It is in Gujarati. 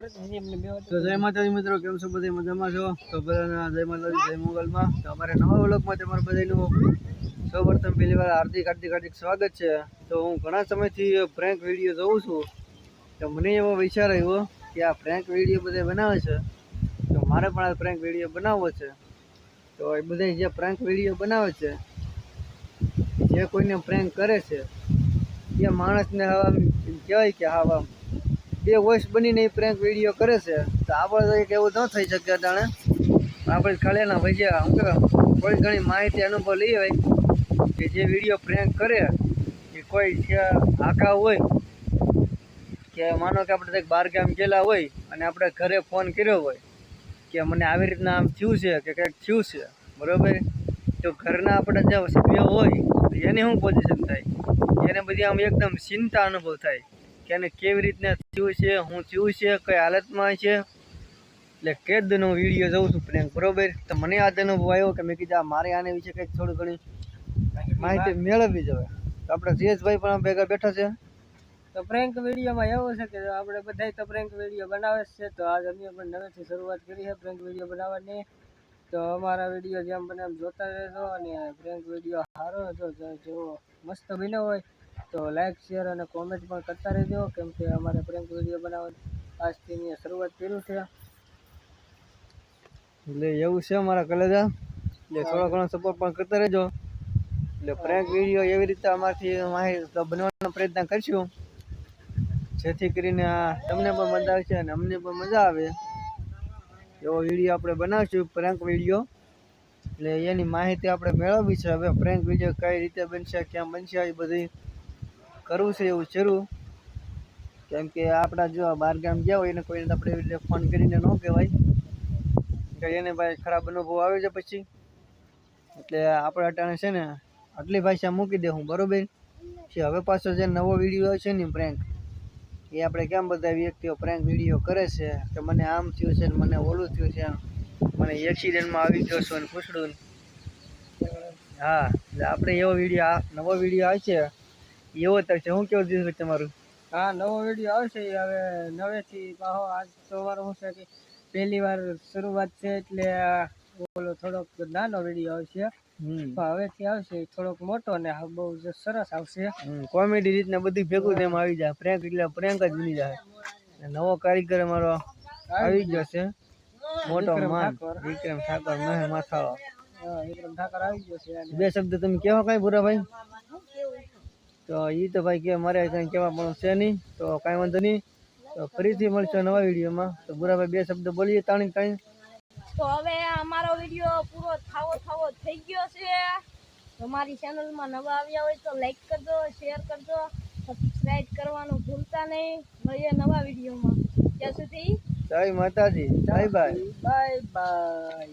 જય માતાજી મિત્રો, કેમ છો? બધા મજામાં છો? જય માતાજી, જય મોગલમાં. નવા વ્લોગમાં તમારું બધાનું સૌ પ્રથમ પહેલી વાર હાર્દિક હાર્દિક હાર્દિક સ્વાગત છે. તો હું ઘણા સમયથી પ્રેન્ક વીડિયો જોઉં છું. તો મને એવો વિચાર આવ્યો કે આ પ્રેન્ક વીડિયો બધા બનાવે છે. તો મારે પણ આ પ્રેન્ક વીડિયો બનાવવો છે. તો એ બધા જે પ્રેન્ક વીડિયો બનાવે છે, જે કોઈને પ્રેન્ક કરે છે, એ માણસને હવે કહેવાય કે હા બે વોઇસ બનીને એ પ્રેન્ક વીડિયો કરે છે. તો આપણે એક એવું ન થઈ શકે જાણે આપણે ખાલી એના ભજીયા શું કે થોડી ઘણી માહિતી અનુભવ લઈ હોય કે જે વીડિયો પ્રેન્ક કરે, એ કોઈ આકા હોય, કે માનો કે આપણે કંઈક બહાર ગામ ગયેલા હોય અને આપણે ઘરે ફોન કર્યો હોય, કે મને આવી રીતના આમ થયું છે કે કંઈક થયું છે, બરાબર? તો ઘરના આપણે જે સભ્યો હોય એની શું પોઝિશન થાય? એને બધી આમ એકદમ ચિંતા અનુભવ થાય. કે એને કેવી રીતના થયું છે હું થયું છે, કઈ હાલતમાં છે. એટલે કેદનો વીડિયો જોઉં છું પ્રેમ, બરોબર? તો મને આ અનુભવ આવ્યો કે મેં કીધું મારે આને વિશે કંઈક થોડું ઘણી માહિતી મેળવવી જોઈએ. તો આપણે જયેશભાઈ પણ ભેગા બેઠા છે. તો પ્રેન્ક વિડીયોમાં એવું છે કે આપણે બધાય તો પ્રેન્ક વીડિયો બનાવે છે, તો આજ અમે પણ નવેથી શરૂઆત કરી છે પ્રેન્ક વીડિયો બનાવવાની. તો અમારા વીડિયો જેમ બને એમ જોતા રહેજો અને પ્રેન્ક વીડિયો સારો જો- જો મસ્ત બન્યો હોય તો લાઈક શેર અને કોમેન્ટ પણ કરતા રહેજો, કેમ કે અમારે પ્રેન્ક વીડિયો બનાવવાની આજથી મેં શરૂઆત કર્યું છે. એટલે એવું છે અમારા કલેજા એટલે થોડો ઘણો સપોર્ટ પણ કરતા રહેજો. એટલે પ્રેન્ક વીડિયો એવી રીતે અમારથી માહિતી બનવાનો પ્રયત્ન કરીશું. જેથી કરીને તમને પણ મજા આવશે અને અમને પણ મજા આવે. એવો વીડિયો આપણે બનાવીશું પ્રેન્ક વીડિયો એટલે એની માહિતી આપણે મેળવવી છે. હવે પ્રેન્ક વીડિયો કઈ રીતે બનશે, ક્યાં બનશે, એ બધી કરવું છે એવું શરૂ કેમ કે આપણા જો બહાર ગામ ગયા હોય એને કોઈને આપણે એવી રીતે ફોન કરીને ન કહેવાય. કે એને ભાઈ ખરાબ અનુભવ આવે છે પછી. એટલે આપણે અટાણે છે ને આટલી ભાષા મૂકી દે હું, બરોબર? છે હવે પાછો જે નવો વીડિયો છે ને પ્રેન્ક એ આપણે કેમ બધા વ્યક્તિઓ પ્રેન્ક વીડિયો કરે છે? કે મને આમ થયું છે ને મને ઓલું થયું છે મને એક્સિડન્ટમાં આવી ગયો છું અને પૂછડું હા, એટલે આપણે એવો વીડિયો નવો વીડિયો આવશે એવો તો છે. હું કેવું દિવસ તમારું? હા નવો વીડિયો આવશે. હવે નવેથી પાહો આજ સવારે હું છે કે પહેલી વાર શરૂઆત છે એટલે ઓલો થોડોક નાનો વીડિયો આવશે. હવેથી આવશે. થોડોક મોટો ને બહુ સરસ આવશે. કોમેડી રીતના બધી ભેગું તેમ આવી જાય. પ્રેન્ક એટલે પ્રેન્ક જ બની જાય. નવો કારીગર અમારો આવી ગયો છે. મોટો વિક્રમ માન. વિક્રમ ઠાકોર મહે માથાળો. વિક્રમ ઠાકોર આવી ગયો છે. બે શબ્દ તમે કેવો કઈ ભૂરા ભાઈ તો એ તો ભાઈ કે મારે કંઈ કહેવા પણ છે નહીં. તો કાંઈ વાંધો નહીં. તો ફરીથી મળશે નવા વિડીયોમાં. તો ભૂરાભાઈ બે શબ્દ બોલીએ તાણી કાંઈ. તો હવે અમારો વીડિયો પૂરો થાવો થાવો થઈ ગયો છે. તમારી ચેનલમાં નવા આવ્યા હોય તો લાઈક કરજો શેર કરજો સબસ્ક્રાઈબ કરવાનું ભૂલતા નહીં. મળીએ નવા વિડીયોમાં. ત્યાં સુધી જય માતાજી. Bye bye bye bye